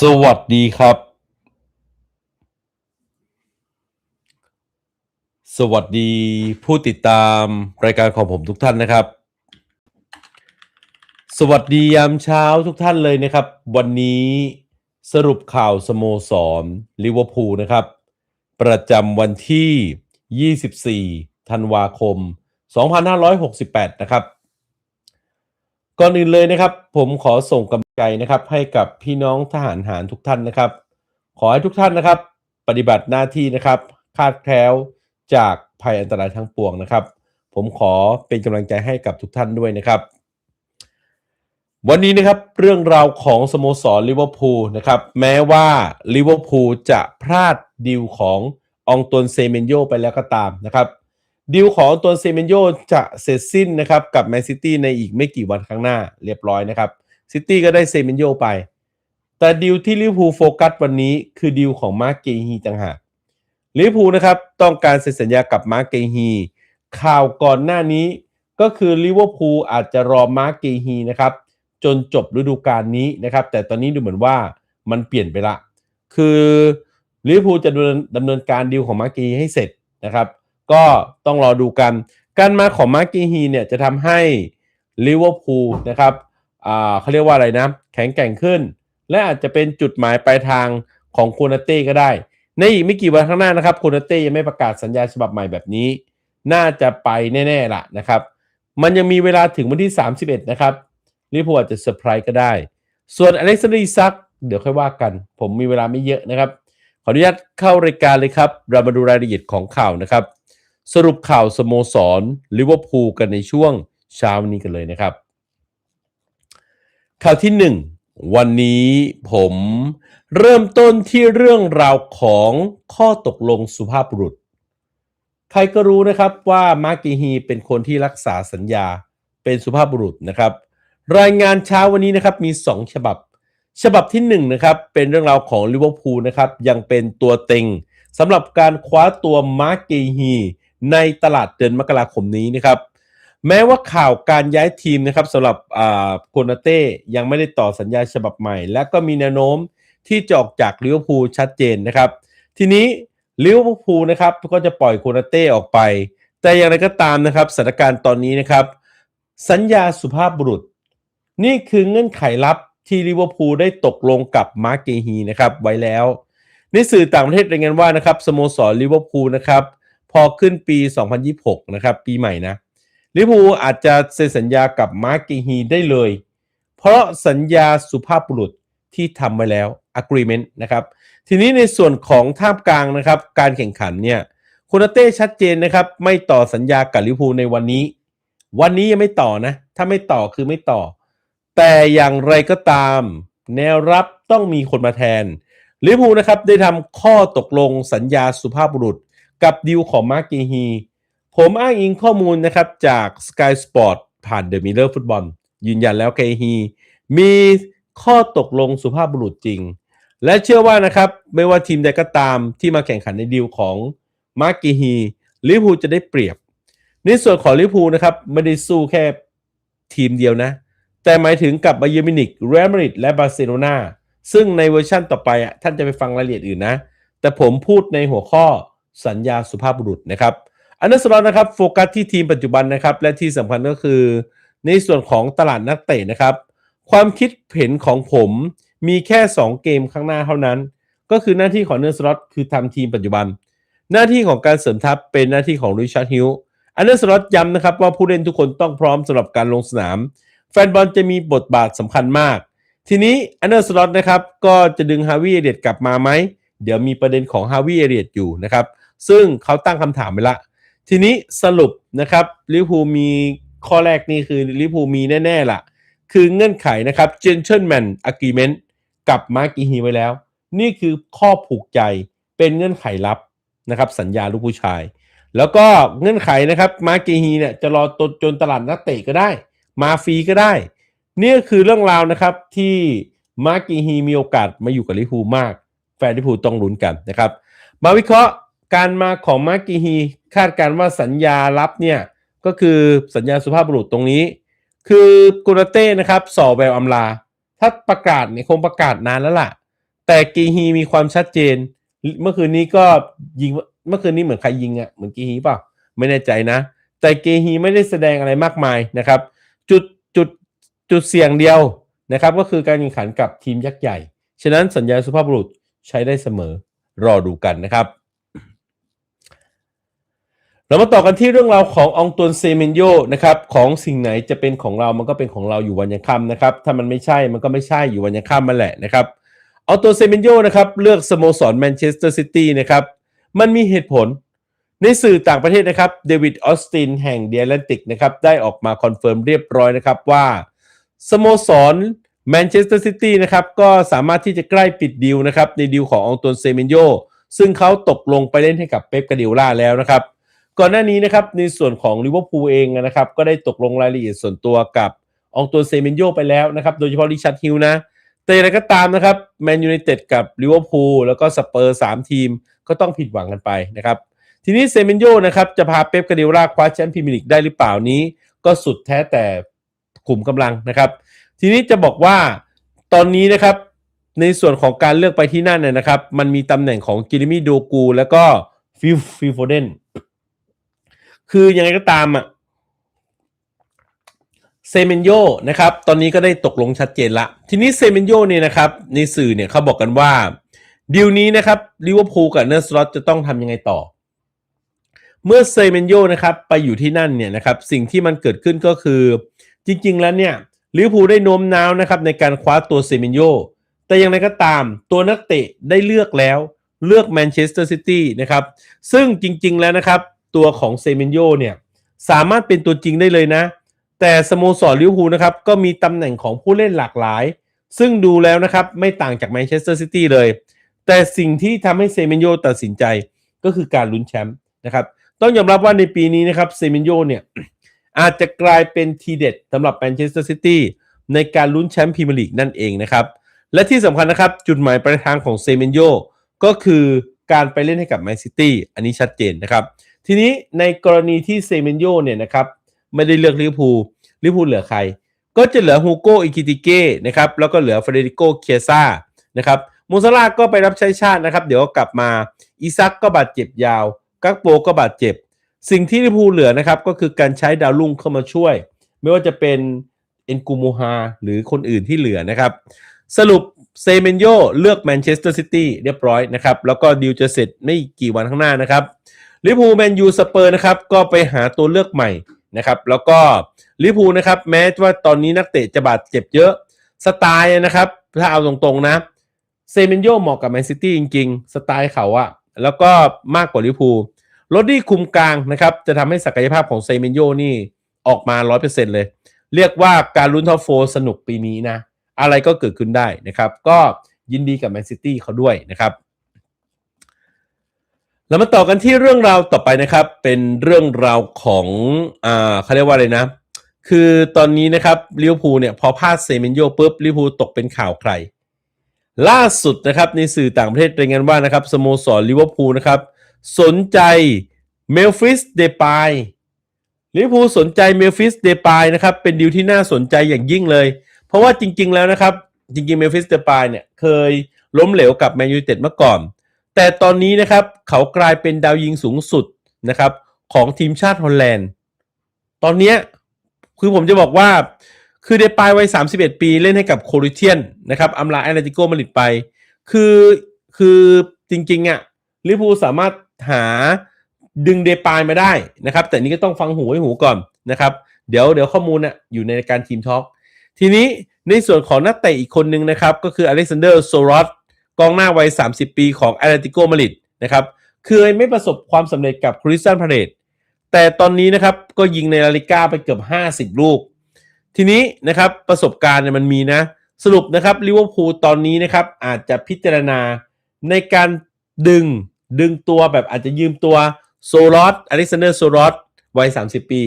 สวัสดีครับ สวัสดีผู้ติดตามรายการของผมทุกท่านนะครับ สวัสดียามเช้าทุกท่านเลยนะครับ วันนี้สรุปข่าวสโมสรลิเวอร์พูลนะครับ ประจำวันที่ 24 ธันวาคม 2568 นะครับ ก่อนอื่นเลยนะครับ ผมขอส่งกำลังใจนะครับ ให้กับพี่น้องทหารหารทุกท่านนะครับ ขอให้ทุกท่านนะครับ ปฏิบัติหน้าที่นะครับคาดแคล้วจากภัยอันตรายทั้งปวงนะครับ ผมขอเป็นกำลังใจให้กับทุกท่านด้วยนะครับ วันนี้นะครับเรื่องราวของสโมสรลิเวอร์พูลนะครับ แม้ว่าลิเวอร์พูลจะพลาดดีลขององตวนเซเมนโยไปแล้วก็ตามนะครับ ดีลของตัวเซเมนโยจะเสร็จสิ้นนะครับกับแมนซิตี้ในอีกไม่กี่วันข้างหน้าเรียบร้อยนะครับซิตี้ก็ได้เซเมนโยไป แต่ดีลที่ลิเวอร์พูลโฟกัสวันนี้คือดีลของมาร์เกฮีต่างหากลิเวอร์พูลนะครับต้องการเซ็นสัญญากับมาร์เกฮีข่าวก่อนหน้านี้ก็คือลิเวอร์พูลอาจจะรอมาร์เกฮีนะครับจนจบฤดูกาลนี้นะครับ แต่ตอนนี้ดูเหมือนว่ามันเปลี่ยนไปละ คือลิเวอร์พูลจะดำเนินการดีลของมาร์เกฮีให้เสร็จนะครับ ก็ต้องรอดูกัน การมาของมาร์กีฮีเนี่ยจะทำให้ลิเวอร์พูลนะครับอ่าเขาเรียกว่าอะไรนะ แข็งแกร่งขึ้น และอาจจะเป็นจุดหมายปลายทางของโคนาเต้ก็ได้ ในอีกไม่กี่วันข้างหน้านะครับโคนาเต้ยังไม่ประกาศสัญญาฉบับใหม่แบบนี้ น่าจะไปแน่ๆล่ะนะครับ มันยังมีเวลาถึงวันที่ 31 นะครับลิเวอร์พูลอาจจะเซอร์ไพรส์ก็ได้ ส่วนอเล็กซานดรีซักเดี๋ยวค่อยว่ากัน ผมมีเวลาไม่เยอะนะครับ ขออนุญาตเข้ารายการเลยครับ เรามาดูรายละเอียดของข่าวนะครับ สรุปข่าวสโมสรลิเวอร์พูลกันในช่วงเช้านี้กันเลยนะครับ ข่าวที่ 1 วันนี้ผมเริ่มต้นที่เรื่องราวของข้อตกลงสุภาพบุรุษ ใครก็รู้นะครับว่ามาร์กิฮีเป็นคนที่รักษาสัญญาเป็นสุภาพบุรุษนะครับ รายงานเช้าวันนี้นะครับมี 2 ฉบับ ฉบับที่1นะครับเป็นเรื่องราวของลิเวอร์พูลนะครับยังเป็นตัวเต็งสำหรับการคว้าตัวมาร์กิฮี ในตลาดเดือนมกราคมนี้นะครับ แม้ว่าข่าวการย้ายทีมนะครับสำหรับโคนาเต้ยังไม่ได้ต่อสัญญาฉบับใหม่ และก็มีแนวโน้มที่จะออกจากลิเวอร์พูลชัดเจนนะครับ ทีนี้ลิเวอร์พูลนะครับก็จะปล่อยโคนาเต้ออกไป แต่อย่างไรก็ตามนะครับสถานการณ์ตอนนี้นะครับ สัญญาสุภาพบุรุษ นี่คือเงื่อนไขลับที่ลิเวอร์พูลได้ตกลงกับมาร์เกฮีนะครับไว้แล้ว ในสื่อต่างประเทศรายงานว่านะครับสโมสรลิเวอร์พูลนะครับ พอขึ้นปี 2026 นะครับ ปีใหม่นะลิเวอร์พูลอาจจะเซ็นสัญญากับมาร์กิฮีได้เลย เพราะสัญญาสุภาพบุรุษที่ทำไว้แล้ว agreement นะครับ ทีนี้ในส่วนของท่ามกลางนะครับ การแข่งขันเนี่ยคุณเต้ชัดเจนนะครับ ไม่ต่อสัญญากับลิเวอร์พูลในวันนี้ วันนี้ยังไม่ต่อนะ ถ้าไม่ต่อคือไม่ต่อ แต่อย่างไรก็ตาม แนวรับต้องมีคนมาแทนลิเวอร์พูลนะครับได้ทำข้อตกลงสัญญาสุภาพบุรุษ กับดิวของมาร์กีฮีผมอ้างอิงข้อมูลนะครับจาก Sky Sport ผ่านเดอะมิเลอร์ฟุตบอลยืนยันแล้วเกฮีมีข้อตกลงสุภาพบุรุษจริง และเชื่อว่านะครับ ไม่ว่าทีมใดก็ตามที่มาแข่งขันในดิวของมาร์กีฮีลิพูจะได้เปรียบ ในส่วนของลิพูนะครับไม่ได้สู้แค่ทีมเดียวนะ แต่หมายถึงกับไบเยมินิกเรอัลมาดริดและบาร์เซโลนาซึ่งในเวอร์ชั่นต่อไปอะท่านจะไปฟังรายละเอียดอื่นนะ แต่ผมพูดในหัวข้อ สัญญาสุภาพบุรุษนะครับอันนั้นสำหรับนะครับโฟกัสที่ทีมปัจจุบันนะครับและที่สำคัญก็คือ ในส่วนของตลาดนักเตะนะครับ ความคิดเห็นของผมมีแค่ 2 เกมข้างหน้าเท่านั้น ก็คือหน้าที่ของเนอร์สล็อตคือทำทีมปัจจุบัน หน้าที่ของการเสริมทัพเป็นหน้าที่ของริชาร์ดฮิลอันเดอร์สล็อตย้ำนะครับว่าผู้เล่นทุกคนต้องพร้อมสำหรับการลงสนาม แฟนบอลจะมีบทบาทสำคัญมาก ทีนี้อันเดอร์สล็อตนะครับก็จะดึงฮาวิเอเดียตกลับมาไหมเดี๋ยวมีประเด็นของฮาวิเอเดียตอยู่นะครับ ซึ่งเขาตั้งคำถามไปละ ทีนี้สรุปนะครับลิเวอร์พูลมีข้อแรกนี่คือลิเวอร์พูลมีแน่ๆล่ะ คือเงื่อนไขนะครับ gentleman agreement กับมาร์กิฮีไว้แล้ว นี่คือข้อผูกใจเป็นเงื่อนไขลับนะครับ สัญญาลูกผู้ชาย แล้วก็เงื่อนไขนะครับมาร์กิฮีเนี่ยจะรอตจนตลาดนักเตะก็ได้ มาฟรีก็ได้ นี่คือเรื่องราวนะครับที่มาร์กิฮีมีโอกาสมาอยู่กับลิเวอร์พูลมาก แฟนลิเวอร์พูลต้องลุ้นกันนะครับ มาวิเคราะห์ การมาของมาร์กิฮีคาดการว่าสัญญารับเนี่ยก็คือสัญญาสุภาพบุรุษตรงนี้ คือกุรเต้นะครับสอแววอำลา ถ้าประกาศเนี่ยคงประกาศนานแล้วล่ะ แต่กีฮีมีความชัดเจน เมื่อคืนนี้ก็ยิงเมื่อคืนนี้เหมือนใครยิงอะ่ะเหมือนกีฮีเปล่าไม่แน่ใจนะ แต่กีฮีไม่ได้แสดงอะไรมากมายนะครับ จุดจุดจุดเสี่ยงเดียวนะครับ ก็คือการแข่งขันกับทีมยักษ์ใหญ่ ฉะนั้นสัญญาสุภาพบุรุษใช้ได้เสมอรอดูกันนะครับ เรามาต่อกันที่เรื่องราวขององตวนเซเมนโยนะครับของสิ่งไหนจะเป็นของเรา มันก็เป็นของเราอยู่วันยังค่ำนะครับ ถ้ามันไม่ใช่มันก็ไม่ใช่อยู่วันยังค่ำมันแหละนะครับองตวนเซเมนโยนะครับเลือกสโมสรแมนเชสเตอร์ซิตี้นะครับมันมีเหตุผลในสื่อต่างประเทศนะครับเดวิดออสตินแห่งเดียแลนติกนะครับได้ออกมาคอนเฟิร์มเรียบร้อยนะครับว่าสโมสรแมนเชสเตอร์ซิตี้นะครับก็สามารถที่จะใกล้ปิดดีลนะครับในดีลขององตวนเซเมนโยซึ่งเขาตกลงไปเล่นให้กับเป๊ปกาดิโอล่าแล้วนะครับ ก่อนหน้านี้นะครับในส่วนของลิเวอร์พูลเองนะครับก็ได้ตกลงรายละเอียดส่วนตัวกับองตัวเซเมนโยไปแล้วนะครับโดยเฉพาะริชาร์ดฮิลนะ แต่อย่างไรก็ตามนะครับแมนยูไนเต็ดกับลิเวอร์พูลแล้วก็สเปอร์สามทีมก็ต้องผิดหวังกันไปนะครับทีนี้เซเมนโยนะครับจะพาเป๊ปกาเดล่าคว้าแชมป์พรีเมียร์ลีกได้หรือเปล่านี้ ก็สุดแท้แต่ขุมกำลังนะครับ ทีนี้จะบอกว่าตอนนี้นะครับในส่วนของการเลือกไปที่นั่นเนี่ยนะครับ มันมีตำแหน่งของกิริมิโดกู แล้วก็ฟิลฟิลโฟเดน คือยังไงก็ตามอะเซเมนโยนะครับ ตอนนี้ก็ได้ตกลงชัดเจนละ ทีนี้เซเมนโยเนี่ยนะครับ ในสื่อเนี่ยเขาบอกกันว่าดีลนี้นะครับลิเวอร์พูลกับเนอร์สล็อตจะต้องทำยังไงต่อ เมื่อเซเมนโยนะครับไปอยู่ที่นั่นเนี่ยนะครับ สิ่งที่มันเกิดขึ้นก็คือ จริง ๆ แล้วเนี่ยลิเวอร์พูลได้โน้มน้าวนะครับในการคว้าตัวเซเมนโยแต่อย่างไรก็ตามตัวนักเตะได้เลือกแล้วเลือกแมนเชสเตอร์ซิตี้นะครับ ซึ่งจริง ๆ แล้วนะครับ ตัวของเซเมนโยเนี่ยสามารถเป็นตัวจริงได้เลยนะ แต่สโมสรลิเวอร์พูลนะครับก็มีตำแหน่งของผู้เล่นหลากหลาย ซึ่งดูแล้วนะครับไม่ต่างจากแมนเชสเตอร์ซิตี้เลย แต่สิ่งที่ทำให้เซเมนโยตัดสินใจก็คือการลุ้นแชมป์นะครับต้องยอมรับว่าในปีนี้นะครับเซเมนโยเนี่ยอาจจะกลายเป็นทีเด็ดสำหรับแมนเชสเตอร์ซิตี้ในการลุ้นแชมป์พรีเมียร์ลีกนั่นเองนะครับและที่สำคัญนะครับจุดหมายปลายทางของเซเมนโยก็คือการไปเล่นให้กับแมนซิตี้อันนี้ชัดเจนนะครับ ทีนี้ในกรณีที่เซเมนโยเนี่ยนะครับไม่ได้เลือกลิเวอร์พูลลิเวอร์พูลเหลือใคร ก็จะเหลือฮูโกอิกิติเก้นะครับแล้วก็เหลือเฟเดริโกเคียซ่านะครับมูซาร่าก็ไปรับใช้ชาตินะครับ เดี๋ยวก็กลับมาอิซักก็บาดเจ็บยาว กักโปก็บาดเจ็บ สิ่งที่ลิเวอร์พูลเหลือนะครับก็คือการใช้ดาวรุ่งเข้ามาช่วย ไม่ว่าจะเป็นเอ็นกูโมฮาหรือคนอื่นที่เหลือนะครับ สรุปเซเมนโยเลือกแมนเชสเตอร์ซิตี้เรียบร้อยนะครับ แล้วก็ดีลจะเสร็จไม่กี่วันข้างหน้านะครับ ลิเวอร์พูลแมนยูสเปอร์นะครับก็ไปหาตัวเลือกใหม่นะครับแล้วก็ลิเวอร์พูลนะครับแม้ว่าตอนนี้นักเตะจะบาดเจ็บเยอะสไตล์นะครับถ้าเอาตรงๆนะเซเมนโยเหมาะกับแมนซิตี้จริงๆ สไตล์เขาอะแล้วก็มากกว่าลิเวอร์พูลรถดี้คุมกลางนะครับจะทำให้ศักยภาพของเซเมนโยนี่ออกมา 100%เลย เรียกว่าการลุ้นท็อปโฟสนุกปีนี้นะ อะไรก็เกิดขึ้นได้นะครับ ก็ยินดีกับแมนซิตี้เขาด้วยนะครับ เรามาต่อกันที่เรื่องราวต่อไปนะครับ เป็นเรื่องราวของอ่าเขาเรียกว่าอะไรนะ คือตอนนี้นะครับลิเวอร์พูลเนี่ยพอพลาดเซเมนโยปุ๊บลิเวอร์พูลตกเป็นข่าวใคร ล่าสุดนะครับในสื่อต่างประเทศรายงานว่านะครับสโมสรลิเวอร์พูลนะครับ สนใจเมลฟิสเดปายลิเวอร์พูลสนใจเมลฟิสเดปายนะครับเป็นดีลที่น่าสนใจอย่างยิ่งเลย เพราะว่าจริง ๆ แล้วนะครับ จริงๆเมลฟิสเดปายเนี่ยเคยล้มเหลวกับแมนยูเต็ดเมื่อก่อน แต่ตอนนี้นะครับเขากลายเป็นดาวยิงสูงสุดนะครับของทีมชาติฮอลแลนด์ ตอนนี้คือผมจะบอกว่าคือเดปายวัย 31 ปีเล่นให้กับโคริเทียนนะครับอำลาแอตเลติโกมาดริดไป คือคือจริงๆอะลิเวอร์พูลสามารถหาดึงเดปายมาได้นะครับ แต่นี้ก็ต้องฟังหูไว้หูก่อนนะครับ เดี๋ยวเดี๋ยวข้อมูลน่ะอยู่ในการทีมทอล์กทีนี้ในส่วนของนักเตะอีกคนนึงนะครับ ก็คืออเล็กซานเดอร์โซรอส กองหน้าวัย 30 ปีของแอตเลติโกมาริดนะครับเคยไม่ประสบความสำเร็จกับคริสตันพาเรตแต่ตอนนี้นะครับก็ยิงในลาลิก้าไปเกือบ 50 ลูก ทีนี้นะครับประสบการณ์เนี่ยมันมีนะ สรุปนะครับลิเวอร์พูลตอนนี้นะครับอาจจะพิจารณาในการดึงดึงตัวแบบอาจจะยืมตัวโซลอสอเล็กซานเดอร์โซลอสวัย 30 ปี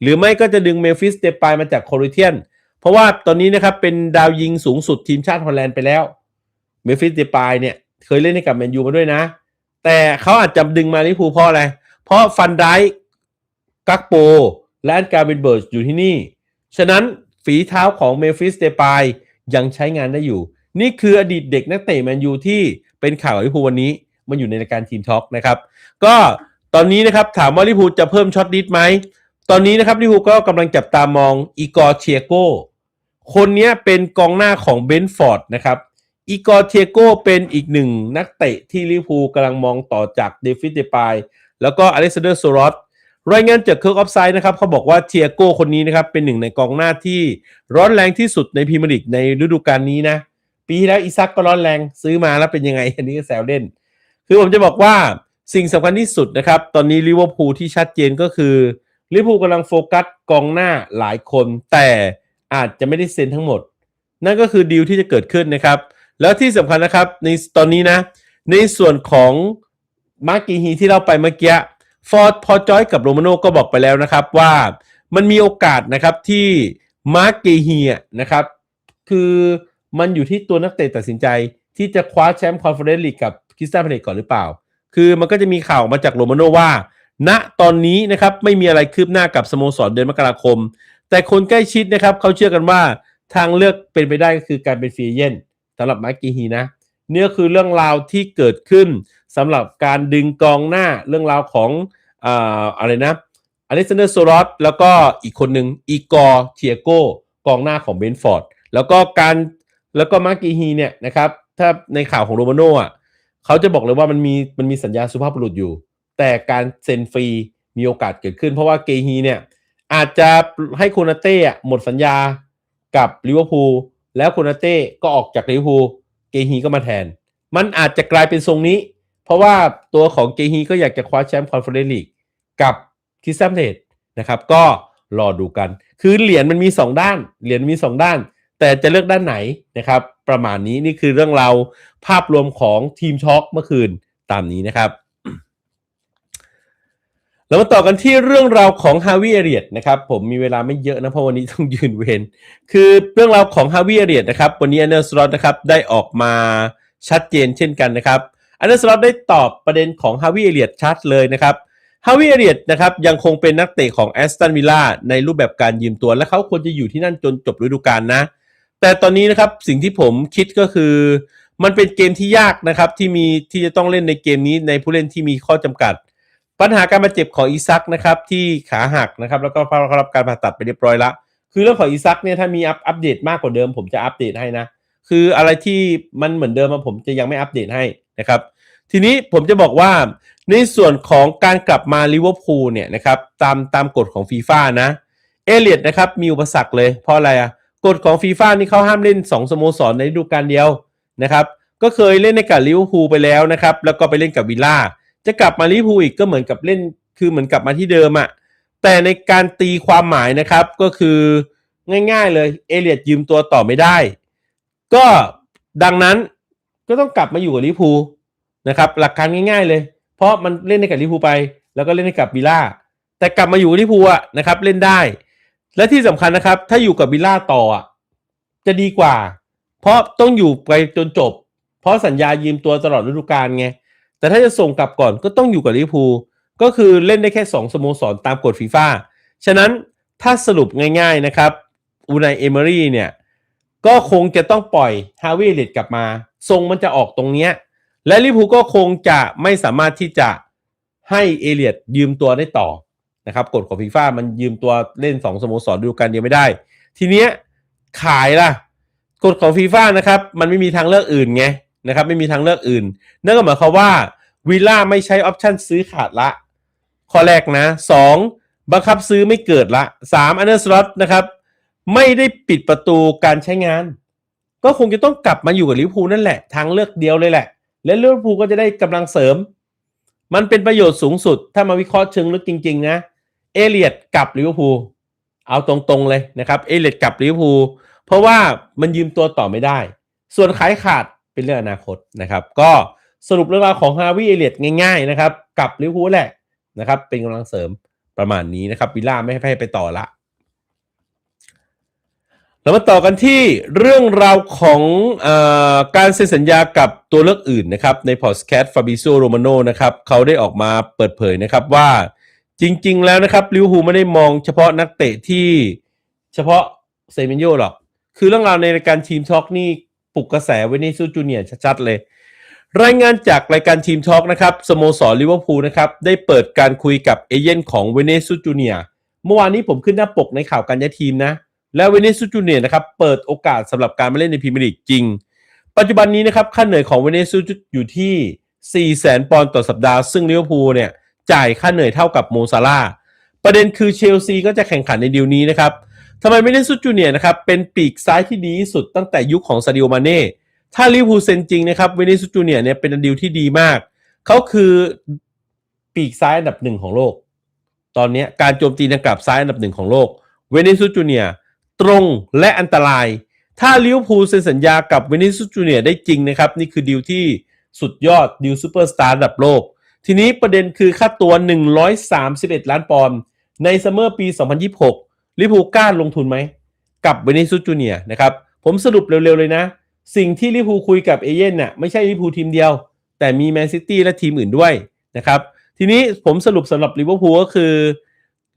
หรือไม่ก็จะดึงเมลฟิสเดปายมาจากโคริเทียน เพราะว่าตอนนี้นะครับเป็นดาวยิงสูงสุดทีมชาติฮอลแลนด์ไปแล้ว เมฟิสเดปายเนี่ยเคยเล่นให้กับแมนยูมาด้วยนะ แต่เขาอาจจะดึงมาลิพูเพราะอะไร เพราะฟันไดกักโป และอันการ์เบนเบิร์ดอยู่ที่นี่ ฉะนั้นฝีเท้าของเมฟิสเดปายยังใช้งานได้อยู่ นี่คืออดีตเด็กนักเตะแมนยูที่เป็นข่าวลิพูวันนี้ มันอยู่ในรายการทีมท็อกนะครับ ก็ตอนนี้นะครับถามว่าลิพูจะเพิ่มช็อตดิสไหม ตอนนี้นะครับลิพูก็กำลังจับตามองอีกอร์เชียโกคนนี้เป็นกองหน้าของเบนฟอร์ดนะครับ อีกอร์เทียโกเป็นอีกหนึ่งนักเตะที่ลิเวอร์พูลกำลังมองต่อจากเดฟิดเดปายแล้วก็อเล็กซานเดอร์โซรอสรายงานจากเคิร์กออฟไซด์นะครับเขาบอกว่าเทียโกคนนี้นะครับ เป็นหนึ่งในกองหน้าที่ร้อนแรงที่สุดในพรีเมียร์ลีกในฤดูกาลนี้นะ ปีที่แล้วอีซักก็ร้อนแรงซื้อมาแล้วเป็นยังไง อันนี้ก็แซวเล่น คือผมจะบอกว่าสิ่งสำคัญที่สุดนะครับ ตอนนี้ลิเวอร์พูลที่ชัดเจนก็คือลิเวอร์พูลกำลังโฟกัสกองหน้าหลายคน แต่อาจจะไม่ได้เซ็นทั้งหมด นั่นก็คือดีลที่จะเกิดขึ้นนะครับ แล้วที่สำคัญนะครับในตอนนี้นะ ในส่วนของมาร์กีฮีที่เราไปเมื่อกี้ฟอร์ดพอจอยกับโรมาโนก็บอกไปแล้วนะครับว่ามันมีโอกาสนะครับที่มาร์กีฮีนะครับคือมันอยู่ที่ตัวนักเตะตัดสินใจที่จะคว้าแชมป์คอนเฟอเรนซ์ลีกกับคริสตันพาเลตก่อนหรือเปล่า คือมันก็จะมีข่าวมาจากโรมาโนว่า ณตอนนี้นะครับไม่มีอะไรคืบหน้ากับสโมสรเดือนมกราคม แต่คนใกล้ชิดนะครับเขาเชื่อกันว่าทางเลือกเป็นไปได้ก็คือการเป็นฟรีเอเย่น สำหรับมาร์กีฮีนะเนี่ยคือเรื่องราวที่เกิดขึ้นสำหรับการดึงกองหน้าเรื่องราวของอ่าอะไรนะอเล็กซานเดอร์โซรอสแล้วก็อีกคนหนึ่งอีกอร์เทียโกกองหน้าของเบนฟอร์ดแล้วก็การแล้วก็มาร์กีฮีเนี่ยนะครับถ้าในข่าวของโรมาโน่อะเขาจะบอกเลยว่ามันมีมันมีสัญญาสุภาพบุรุษอยู่ แต่การเซ็นฟรีมีโอกาสเกิดขึ้น เพราะว่าเกฮีเนี่ยอาจจะให้โคนาเต้หมดสัญญากับลิเวอร์พูล แล้วโคนาเต้ก็ออกจากลิเวอร์พูลเกฮีก็มาแทน มันอาจจะกลายเป็นทรงนี้ เพราะว่าตัวของเกฮีก็อยากจะคว้าแชมป์คอนเฟอเรนซ์ลีกกับคริสตันเทดนะครับ ก็รอดูกัน คือเหรียญมันมี 2 ด้าน เหรียญมี 2 ด้าน แต่จะเลือกด้านไหนนะครับ ประมาณนี้นี่คือเรื่องเราภาพรวมของทีมช็อคเมื่อคืนตามนี้นะครับ เรามาต่อกันที่เรื่องราวของฮาวิเอเรียตนะครับผมมีเวลาไม่เยอะนะเพราะวันนี้ต้องยืนเวรคือเรื่องราวของฮาวิเอเรียตนะครับวันนี้อันเดอร์สลอตนะครับได้ออกมาชัดเจนเช่นกันนะครับอันเดอร์สลอตได้ตอบประเด็นของฮาวิเอเรียตชัดเลยนะครับฮาวิเอเรียตนะครับยังคงเป็นนักเตะของแอสตันวิลล่าในรูปแบบการยืมตัว และเขาควรจะอยู่ที่นั่นจนจบฤดูกาลนะ แต่ตอนนี้นะครับสิ่งที่ผมคิดก็คือมันเป็นเกมที่ยากนะครับที่มีที่จะต้องเล่นในเกมนี้ในผู้เล่นที่มีข้อจำกัด ปัญหาการบาดเจ็บของอีซักนะครับที่ขาหักนะครับแล้วก็เขารับการผ่าตัดไปเรียบร้อยล้วคือเรื่องของอีซักเนี่ยถ้ามีอัปอัปเดตมากกว่าเดิม ผมจะอัปเดตให้นะ คืออะไรที่มันเหมือนเดิมผมจะยังไม่อัปเดตให้นะครับ ทีนี้ผมจะบอกว่าในส่วนของการกลับมาลิเวอร์พูลเนี่ยนะครับตามตามกฎของฟีฟ่านะเอเลียดนะครับมีอุปสรรคเลย เพราะอะไรอะกฎของฟีฟ่านี่เขาห้ามเล่น 2 สโมสรในฤดูกาลเดียวนะครับก็เคยเล่นในกับลิเวอร์พูลไปแล้วนะครับแล้วก็ไปเล่นกับวิลล่า จะกลับมาลิพูอีกก็เหมือนกับเล่นคือเหมือนกลับมาที่เดิมอะแต่ในการตีความหมายนะครับก็คือง่ายๆเลยเอเลียดยืมตัวต่อไม่ได้ ก็ดังนั้นก็ต้องกลับมาอยู่กับลิพูนะครับหลักการง่ายๆเลย เพราะมันเล่นในกับลิพูไป แล้วก็เล่นในกับวิล่าแต่กลับมาอยู่กับลิเวอร์พูอะนะครับเล่นได้ และที่สำคัญนะครับ ถ้าอยู่กับวิล่าต่อจะดีกว่า เพราะต้องอยู่ไปจนจบ เพราะสัญญายืมตัวตลอดฤดูกาลไง แต่ถ้าจะส่งกลับก่อนก็ต้องอยู่กับลิเวอร์พูลก็คือเล่นได้แค่ 2 สโมสรตามกฎฟีฟ่าฉะนั้นถ้าสรุปง่ายๆนะครับอูนายเอเมอรี่เนี่ย ก็คงจะต้องปล่อยฮาวิเลตกลับมา ทรงมันจะออกตรงเนี้ยและลิเวอร์พูลก็คงจะไม่สามารถที่จะให้เอเลียดยืมตัวได้ต่อนะครับกฎของฟีฟ่ามันยืมตัวเล่น 2 สโมสรดูกาลเดียวไม่ได้ ทีเนี้ยขายล่ะกฎของฟีฟ่านะครับ มันไม่มีทางเลือกอื่นไง นะครับไม่มีทางเลือกอื่น นั่นก็หมายความว่าวิลล่าไม่ใช้ออปชันซื้อขาดละ ข้อแรกนะ 2. บังคับซื้อไม่เกิดละ 3. อันเดอร์สล็อตนะครับไม่ได้ปิดประตูการใช้งาน ก็คงจะต้องกลับมาอยู่กับลิเวอร์พูลนั่นแหละ ทางเลือกเดียวเลยแหละ และลิเวอร์พูลก็จะได้กำลังเสริม มันเป็นประโยชน์สูงสุด ถ้ามาวิเคราะห์เชิงลึกจริง ๆ นะ เอเลียดกับลิเวอร์พูลเอาตรงๆเลยนะครับ เอเลียดกับลิเวอร์พูลเพราะว่ามันยืมตัวต่อไม่ได้ ส่วนขายขาด เป็นเรื่องอนาคตนะครับ ก็สรุปเรื่องราวของฮาวิเอเลียดง่ายๆนะครับกับลิเวอร์พูลแหละนะครับ เป็นกำลังเสริมประมาณนี้นะครับวิลล่าไม่ให้ไปต่อละเรามาต่อกันที่เรื่องราวของอการเซ็นสัญญากับตัวเลือกอื่นนะครับ ในพอดแคสต์ฟาบิโซโรมาโนนะครับเขาได้ออกมาเปิดเผยนะครับว่าจริง ๆ แล้วนะครับลิวอร์พูไม่ได้มองเฉพาะนักเตะที่เฉพาะเซมินโยหรอก คือเรื่องราวในรายการทีมช็อกนี่ ปลุกกระแสเวนิซูจูเนียร์ชัดๆเลย รายงานจากรายการทีมทอล์กนะครับสโมสรลิเวอร์พูลนะครับได้เปิดการคุยกับเอเย่นของเวเนซุจูเนียเมื่อวานนี้ผมขึ้นหน้าปกในข่าวการย้ายทีมนะ แล้วเวเนซุจูเนียนะครับเปิดโอกาสสำหรับการมาเล่นในพรีเมียร์ลีกจริง ปัจจุบันนี้นะครับค่าเหนื่อยของเวเนซุอยู่ที่4 0 0 0 0 0ปอนด์ต่อสัปดาห์ซึ่งลิเวอร์พูลเนี่ยจ่ายค่าเหนื่อยเท่ากับโมซาร่าประเด็นคือเชลซีก็จะแข่งขันในดีลนี้นะครับ ทำไมเวเนซุจูเนียนะครับ เป็นปีกซ้ายที่ดีที่สุดตั้งแต่ยุคของซาดิโอมาเน่ถ้าลิเวอร์พูลเซ็นจริงนะครับเวนิสจูเนียเนี่ยเป็นดีลที่ดีมาก เขาคือปีกซ้ายอันดับหนึ่งของโลก ตอนนี้การโจมตีทางกลับซ้ายอันดับหนึ่งของโลกเวนิสจูเนียตรงและอันตราย ถ้าลิเวอร์พูลเซ็นสัญญากับเวนิสจูเนียได้จริงนะครับ นี่คือดีลที่สุดยอดดีลซูเปอร์สตาร์ระดับโลก ทีนี้ประเด็นคือค่าตัว 131 ล้านปอนด์ในซัมเมอร์ปี 2026 ลิเวอร์พูลกล้าลงทุนไหม กับเวนิสจูเนียนะครับ ผมสรุปเร็วๆเลยนะ สิ่งที่ลิพูคุยกับเอเย่นน่ะไม่ใช่ลิพูทีมเดียว แต่มีแมนซิตี้และทีมอื่นด้วยนะครับ ทีนี้ผมสรุปสำหรับลิเวอร์พูลก็คือ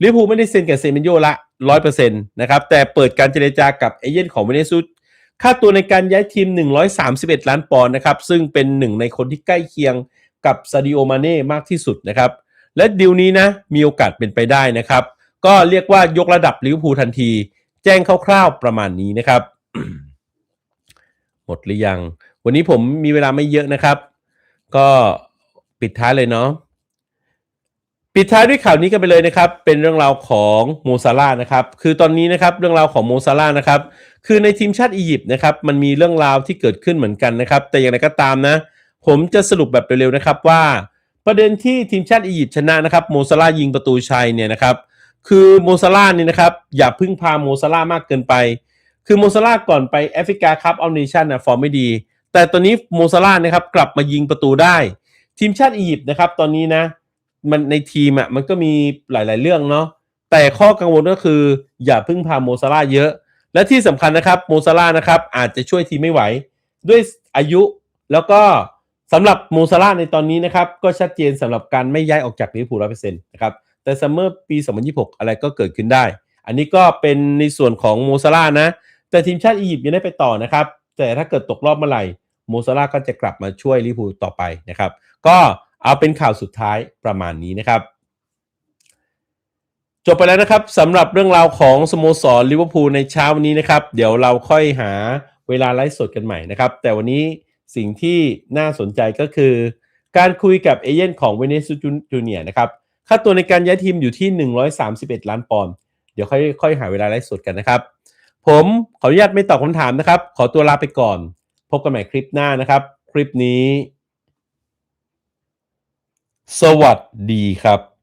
ลิเวอร์พูลไม่ได้เซ็นกับเซมนโยละร้อยเปอร์เซ็นต์นะครับ แต่เปิดการเจรจากับเอเย่นของเวเนซุสค่าตัวในการย้ายทีม 131 ล้านปอนด์นะครับ ซึ่งเป็นหนึ่งในคนที่ใกล้เคียงกับซาดิโอมาเน่มากที่สุดนะครับ และดีลนี้นะมีโอกาสเป็นไปได้นะครับ ก็เรียกว่ายกระดับลิเวอร์พูลทันที แจ้งคร่าวๆประมาณนี้นะครับ หมดหรือยัง วันนี้ผมมีเวลาไม่เยอะนะครับ ก็ปิดท้ายเลยเนาะปิดท้ายด้วยข่าวนี้กันไปเลยนะครับ เป็นเรื่องราวของโมซาร่านะครับ คือตอนนี้นะครับเรื่องราวของโมซาร่านะครับ คือในทีมชาติอียิปต์นะครับ มันมีเรื่องราวที่เกิดขึ้นเหมือนกันนะครับ แต่อย่างไรก็ตามนะ ผมจะสรุปแบบเร็วๆนะครับว่า ประเด็นที่ทีมชาติอียิปต์ชนะนะครับ โมซาร่ายิงประตูชัยเนี่ยนะครับ คือโมซาร่าเนี่ยนะครับ อย่าพึ่งพาโมซาร่ามากเกินไป คือโมซาร่าก่อนไปแอฟริกาคัพอัลเนชั่นนะฟอร์มไม่ดี แต่ตอนนี้โมซาร่านะครับกลับมายิงประตูได้ ทีมชาติอียิปต์นะครับ ตอนนี้นะ มันในทีมอะมันก็มีหลาย ๆ เรื่องเนาะแต่ข้อกังวลก็คือ อย่าพึ่งพาโมซาร่าเยอะ และที่สำคัญนะครับโมซาร่านะครับอาจจะช่วยทีมไม่ไหว ด้วยอายุแล้วก็สำหรับโมซาร่าในตอนนี้นะครับ ก็ชัดเจนสำหรับการไม่ย้ายออกจากลิเวอร์พูลร้อยเปอร์เซ็นต์นะครับ แต่ซัมเมอร์ปี 2026 อะไรก็เกิดขึ้นได้ อันนี้ก็เป็นในส่วนของโมซาร่านะ แต่ทีมชาติอียิปต์ยังได้ไปต่อนะครับ แต่ถ้าเกิดตกรอบเมื่อไหร่โมซาร่าก็จะกลับมาช่วยลิเวอร์พูต่อไปนะครับ ก็เอาเป็นข่าวสุดท้ายประมาณนี้นะครับ จบไปแล้วนะครับสำหรับเรื่องราวของสโมสรลิเวอร์พูลในเช้าวันนี้นะครับ เดี๋ยวเราค่อยหาเวลาไลฟ์สดกันใหม่นะครับ แต่วันนี้สิ่งที่น่าสนใจก็คือ การคุยกับเอเย่นของเวเนซุจูเนียนะครับ ค่าตัวในการย้ายทีมอยู่ที่ 131 ล้านปอนด์เดี๋ยวค่อยค่อยหาเวลาไลฟ์สดกันนะครับ ผมขออนุญาตไม่ตอบคำถามนะครับ ขอตัวลาไปก่อน พบกันใหม่คลิปหน้านะครับ คลิปนี้ สวัสดีครับ